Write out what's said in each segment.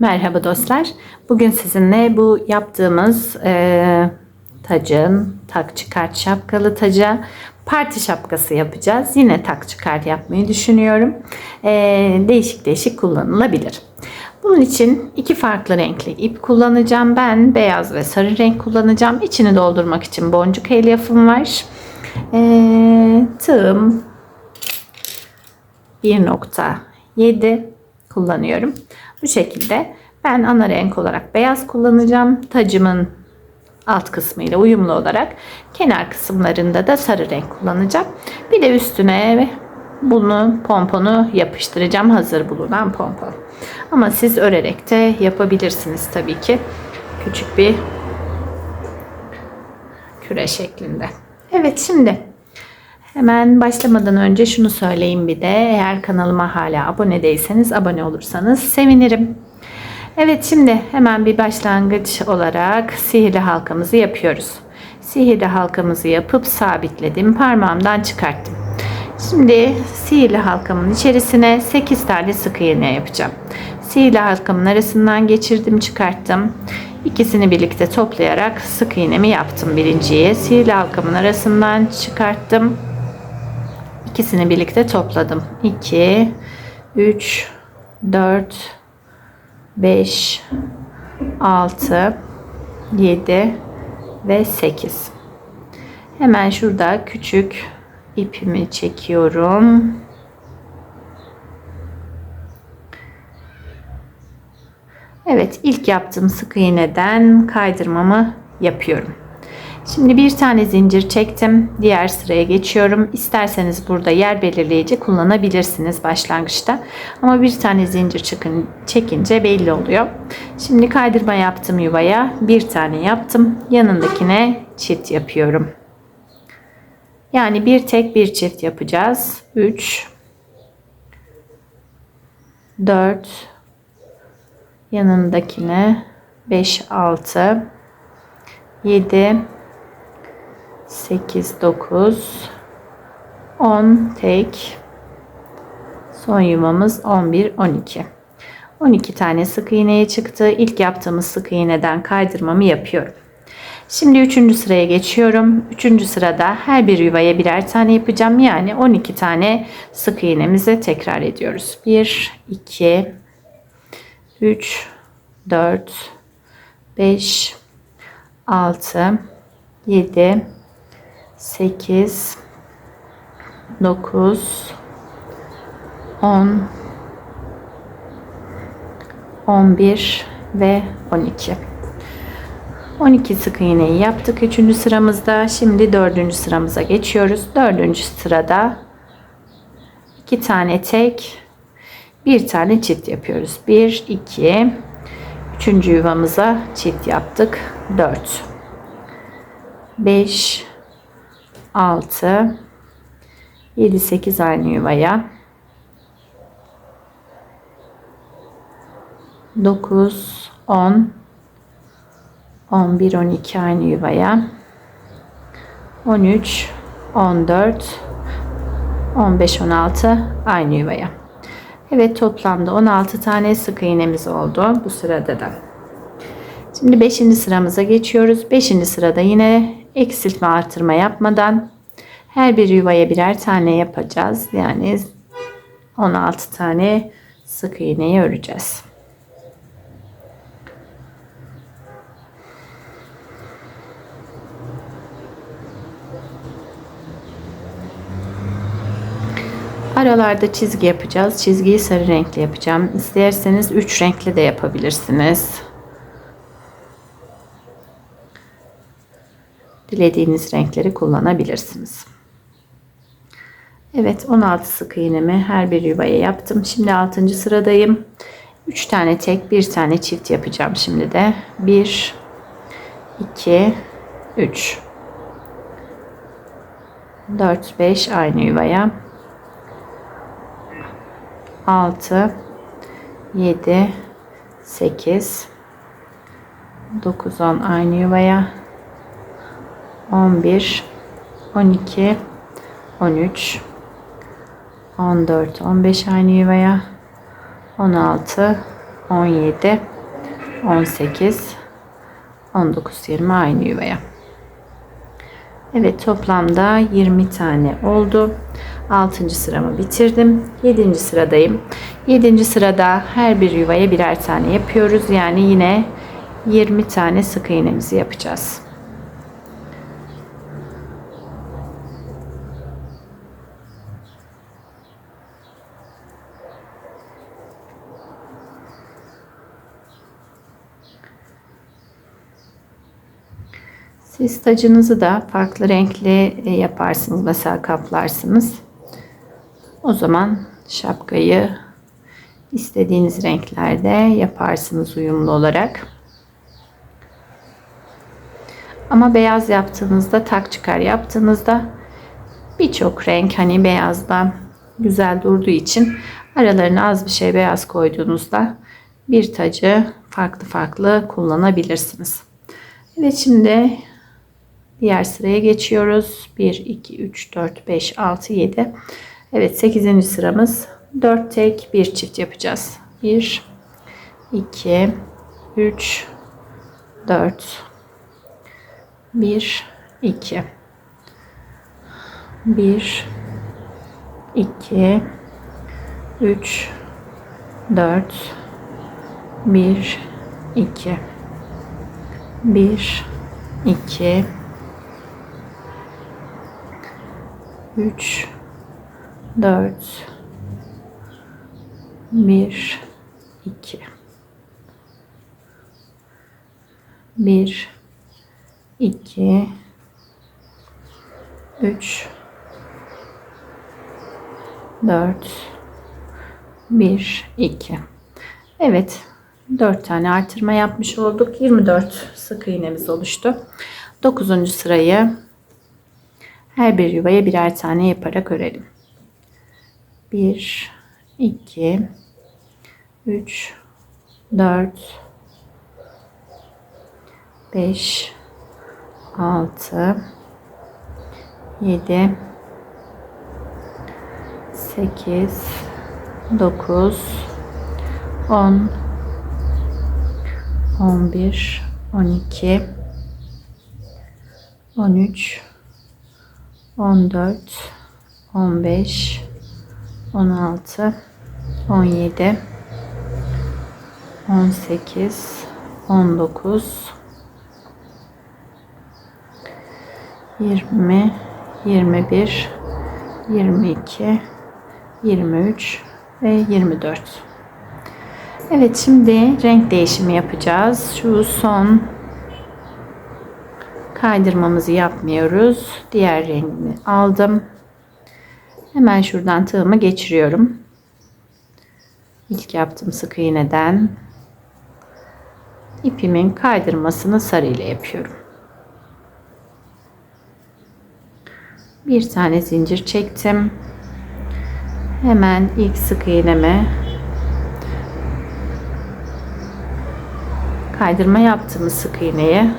Merhaba dostlar. Bugün sizinle bu yaptığımız e, tacın tak çıkart şapkalı taca parti şapkası yapacağız. Yine tak çıkart yapmayı düşünüyorum. E, değişik değişik kullanılabilir. Bunun için iki farklı renkli ip kullanacağım. Ben beyaz ve sarı renk kullanacağım. İçini doldurmak için boncuk elyafım var. E, tığım 1.7 kullanıyorum. Bu şekilde ben ana renk olarak beyaz kullanacağım. Tacımın alt kısmıyla uyumlu olarak kenar kısımlarında da sarı renk kullanacağım. Bir de üstüne bunu pomponu yapıştıracağım. Hazır bulunan pompon. Ama siz örerek de yapabilirsiniz tabii ki. Küçük bir küre şeklinde. Evet şimdi Hemen başlamadan önce şunu söyleyeyim bir de eğer kanalıma hala abone değilseniz abone olursanız sevinirim. Evet şimdi hemen bir başlangıç olarak sihirli halkamızı yapıyoruz. Sihirli halkamızı yapıp sabitledim. Parmağımdan çıkarttım. Şimdi sihirli halkamın içerisine 8 tane sık iğne yapacağım. Sihirli halkamın arasından geçirdim çıkarttım. İkisini birlikte toplayarak sık iğnemi yaptım birinciye. Sihirli halkamın arasından çıkarttım. İkisini birlikte topladım. 2, 3, 4, 5, 6, 7 ve 8. Hemen şurada küçük ipimi çekiyorum. Evet ilk yaptığım sık iğneden kaydırmamı yapıyorum. Şimdi bir tane zincir çektim. Diğer sıraya geçiyorum. İsterseniz burada yer belirleyici kullanabilirsiniz başlangıçta. Ama bir tane zincir çıkın, çekince belli oluyor. Şimdi kaydırma yaptım yuvaya. Bir tane yaptım. Yanındakine çift yapıyorum. Yani bir tek bir çift yapacağız. 3 4 yanındakine 5 6 7 8, 9, 10 tek. Son yuvamız 11, 12. 12 tane sık iğneye çıktı. İlk yaptığımız sık iğneden kaydırmamı yapıyorum. Şimdi 3. sıraya geçiyorum. 3. sırada her bir yuvaya birer tane yapacağım. Yani 12 tane sık iğnemizi tekrar ediyoruz. 1, 2, 3, 4, 5, 6, 7, 8 9 10 11 ve 12 12 sık iğneyi yaptık 3. sıramızda şimdi 4. sıramıza geçiyoruz 4. sırada 2 tane tek bir tane çift yapıyoruz 1 2 3. yuvamıza çift yaptık 4 5 6 7 8 aynı yuvaya 9 10 11 12 aynı yuvaya 13 14 15 16 aynı yuvaya Evet toplamda 16 tane sık iğnemiz oldu bu sırada da. Şimdi 5. sıramıza geçiyoruz. 5. sırada yine eksiltme artırma yapmadan her bir yuvaya birer tane yapacağız. Yani 16 tane sık iğneyi öreceğiz. Aralarda çizgi yapacağız. Çizgiyi sarı renkli yapacağım. İsterseniz 3 renkli de yapabilirsiniz. Dilediğiniz renkleri kullanabilirsiniz. Evet 16 sık iğnemi her bir yuvaya yaptım. Şimdi 6. sıradayım. 3 tane tek bir tane çift yapacağım şimdi de. 1 2 3 4 5 aynı yuvaya 6 7 8 9 10 aynı yuvaya 11 12 13 14 15 aynı yuvaya 16 17, 18, 19, 20 aynı yuvaya. Evet toplamda 20 tane oldu. 6. sıramı bitirdim. 7. sıradayım. 7. sırada her bir yuvaya birer tane yapıyoruz. Yani yine 20 tane sık iğnemizi yapacağız. Siz tacınızı da farklı renkli e, yaparsınız. Mesela kaplarsınız. O zaman şapkayı istediğiniz renklerde yaparsınız uyumlu olarak. Ama beyaz yaptığınızda tak çıkar yaptığınızda birçok renk hani beyazda güzel durduğu için aralarına az bir şey beyaz koyduğunuzda bir tacı farklı farklı kullanabilirsiniz. Evet şimdi diğer sıraya geçiyoruz. 1, 2, 3, 4, 5, 6, 7. Evet 8. sıramız 4 tek 1 çift yapacağız. 1, 2, 3, 4, 1 2 1 2 3 4 1 2 1 2 3 4 1 2 1 2 3 4 1 2 Evet 4 tane artırma yapmış olduk. 24 sık iğnemiz oluştu. 9. sırayı her bir yuvaya birer tane yaparak örelim. 1 2 3 4 5 6 7 8 9 10 11 12 13 14 15 16 17 18 19 20, 21, 22, 23 ve 24. Evet şimdi renk değişimi yapacağız. Şu son kaydırmamızı yapmıyoruz. Diğer rengini aldım. Hemen şuradan tığımı geçiriyorum. İlk yaptığım sık iğneden ipimin kaydırmasını sarı ile yapıyorum. bir tane zincir çektim hemen ilk sık iğneme kaydırma yaptığımız sık iğneye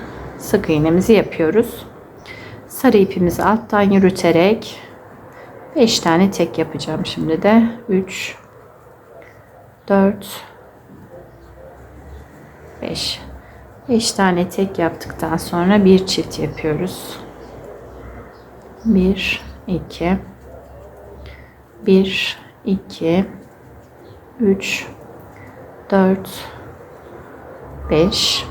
sık iğnemizi yapıyoruz. Sarı ipimizi alttan yürüterek 5 tane tek yapacağım şimdi de. 3 4 5 5 tane tek yaptıktan sonra bir çift yapıyoruz. 1 2 1 2 3 4 5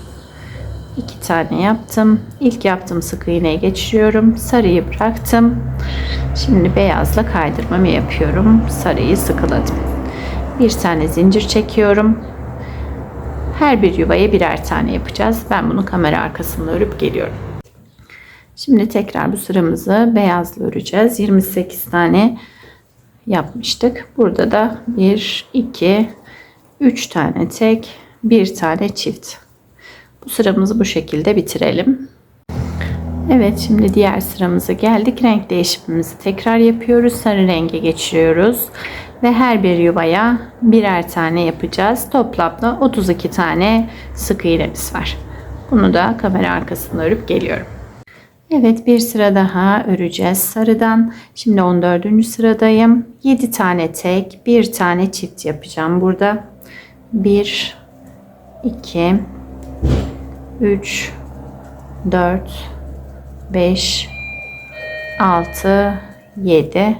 2 tane yaptım. İlk yaptığım sık iğneye geçiriyorum. Sarıyı bıraktım. Şimdi beyazla kaydırmamı yapıyorum. Sarıyı sıkıladım. Bir tane zincir çekiyorum. Her bir yuvaya birer tane yapacağız. Ben bunu kamera arkasında örüp geliyorum. Şimdi tekrar bu sıramızı beyazla öreceğiz. 28 tane yapmıştık. Burada da 1, 2, 3 tane tek, bir tane çift. Bu sıramızı bu şekilde bitirelim. Evet şimdi diğer sıramıza geldik. Renk değişimimizi tekrar yapıyoruz. Sarı renge geçiyoruz. Ve her bir yuvaya birer tane yapacağız. Toplamda 32 tane sık iğnemiz var. Bunu da kamera arkasında örüp geliyorum. Evet bir sıra daha öreceğiz sarıdan. Şimdi 14. sıradayım. 7 tane tek, bir tane çift yapacağım burada. 1 2 3 4 5 6 7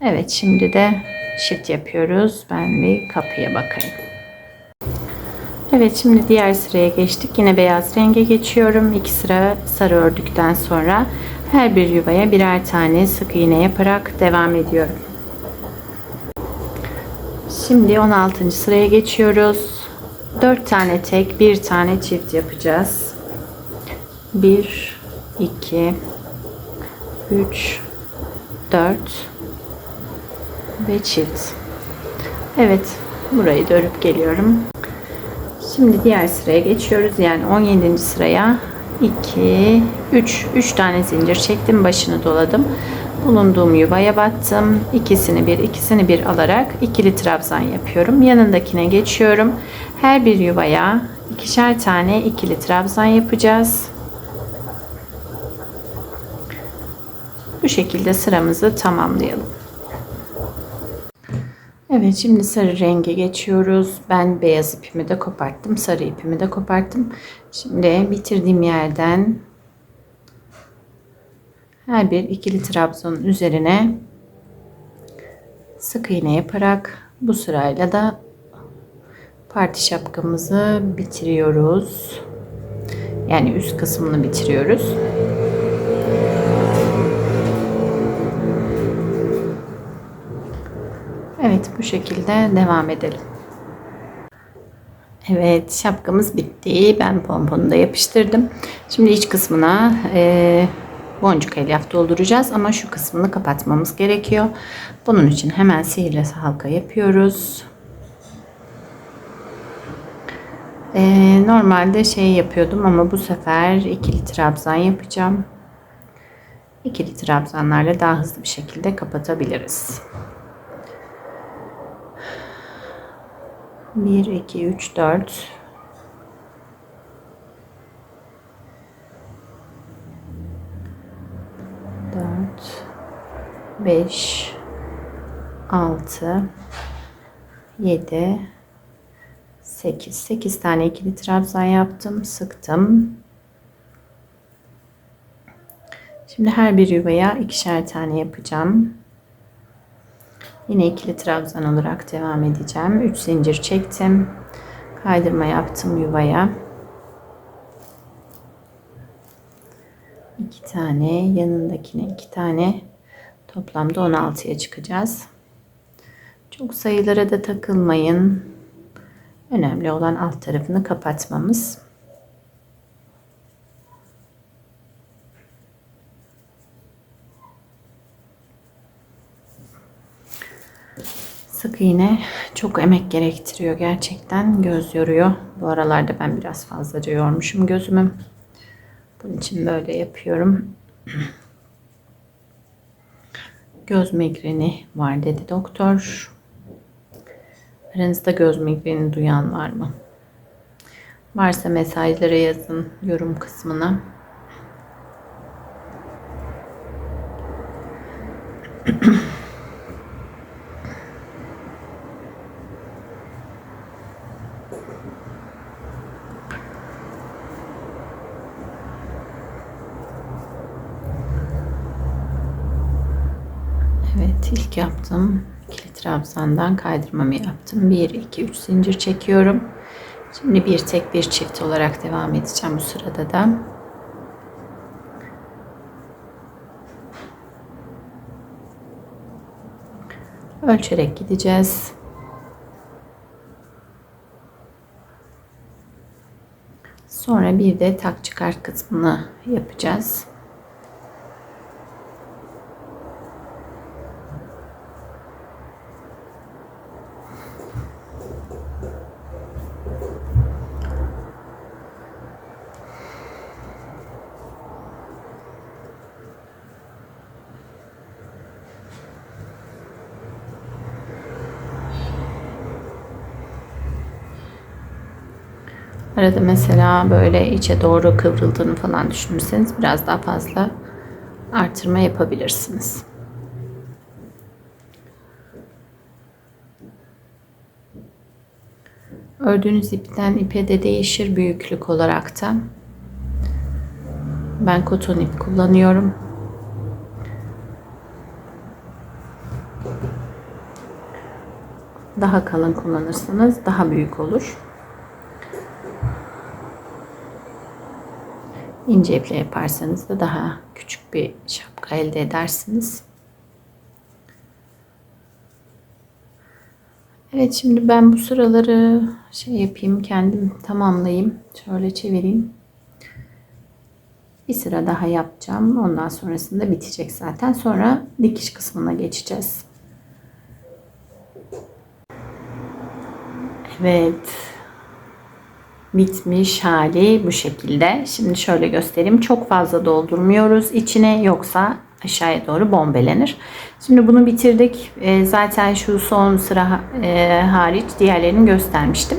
Evet şimdi de çift yapıyoruz. Ben bir kapıya bakayım. Evet şimdi diğer sıraya geçtik. Yine beyaz renge geçiyorum. İki sıra sarı ördükten sonra her bir yuvaya birer tane sık iğne yaparak devam ediyorum. Şimdi 16. sıraya geçiyoruz. 4 tane tek, bir tane çift yapacağız. 1 2 3 4 ve çift. Evet, burayı da örüp geliyorum. Şimdi diğer sıraya geçiyoruz. Yani 17. sıraya 2 3 3 tane zincir çektim, başını doladım. Bulunduğum yuvaya battım. İkisini bir, ikisini bir alarak ikili trabzan yapıyorum. Yanındakine geçiyorum. Her bir yuvaya ikişer tane ikili trabzan yapacağız. Bu şekilde sıramızı tamamlayalım. Evet şimdi sarı renge geçiyoruz. Ben beyaz ipimi de koparttım. Sarı ipimi de koparttım. Şimdi bitirdiğim yerden her bir ikili trabzanın üzerine sık iğne yaparak bu sırayla da parti şapkamızı bitiriyoruz. Yani üst kısmını bitiriyoruz. Evet bu şekilde devam edelim. Evet şapkamız bitti. Ben pomponu da yapıştırdım. Şimdi iç kısmına e, boncuk elyaf dolduracağız ama şu kısmını kapatmamız gerekiyor. Bunun için hemen sihirli halka yapıyoruz. Ee, normalde şey yapıyordum ama bu sefer ikili trabzan yapacağım. İkili trabzanlarla daha hızlı bir şekilde kapatabiliriz. 1, 2, 3, 4 dört, beş, altı, yedi, sekiz. Sekiz tane ikili trabzan yaptım. Sıktım. Şimdi her bir yuvaya ikişer tane yapacağım. Yine ikili trabzan olarak devam edeceğim. 3 zincir çektim. Kaydırma yaptım yuvaya. 2 tane yanındakine 2 tane toplamda 16'ya çıkacağız. Çok sayılara da takılmayın. Önemli olan alt tarafını kapatmamız. Sık iğne çok emek gerektiriyor gerçekten. Göz yoruyor. Bu aralarda ben biraz fazlaca yormuşum gözümü. Bunun için böyle yapıyorum. Göz migreni var dedi doktor. Aranızda göz migreni duyan var mı? Varsa mesajlara yazın yorum kısmına. Evet ilk yaptım. İkili trabzandan kaydırmamı yaptım. 1, 2, 3 zincir çekiyorum. Şimdi bir tek bir çift olarak devam edeceğim bu sırada da. Ölçerek gideceğiz. Sonra bir de tak çıkar kısmını yapacağız. Arada mesela böyle içe doğru kıvrıldığını falan düşünürseniz biraz daha fazla artırma yapabilirsiniz. Ördüğünüz ipten ipe de değişir büyüklük olarak da. Ben koton ip kullanıyorum. Daha kalın kullanırsanız daha büyük olur. İnce iple yaparsanız da daha küçük bir şapka elde edersiniz. Evet şimdi ben bu sıraları şey yapayım kendim tamamlayayım. Şöyle çevireyim. Bir sıra daha yapacağım. Ondan sonrasında bitecek zaten. Sonra dikiş kısmına geçeceğiz. Evet. Bitmiş hali bu şekilde. Şimdi şöyle göstereyim. Çok fazla doldurmuyoruz içine yoksa aşağıya doğru bombelenir. Şimdi bunu bitirdik. E, zaten şu son sıra e, hariç diğerlerini göstermiştim.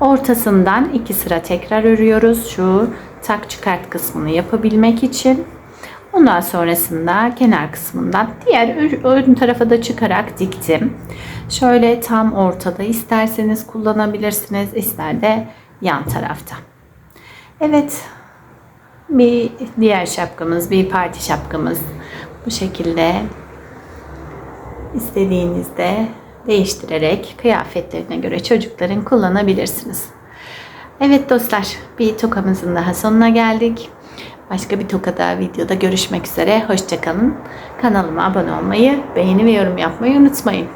Ortasından iki sıra tekrar örüyoruz. Şu tak çıkart kısmını yapabilmek için. Ondan sonrasında kenar kısmından diğer ön tarafa da çıkarak diktim. Şöyle tam ortada isterseniz kullanabilirsiniz. ister de yan tarafta. Evet. Bir diğer şapkamız, bir parti şapkamız bu şekilde istediğinizde değiştirerek kıyafetlerine göre çocukların kullanabilirsiniz. Evet dostlar bir tokamızın daha sonuna geldik. Başka bir tokada videoda görüşmek üzere. Hoşçakalın. Kanalıma abone olmayı, beğeni ve yorum yapmayı unutmayın.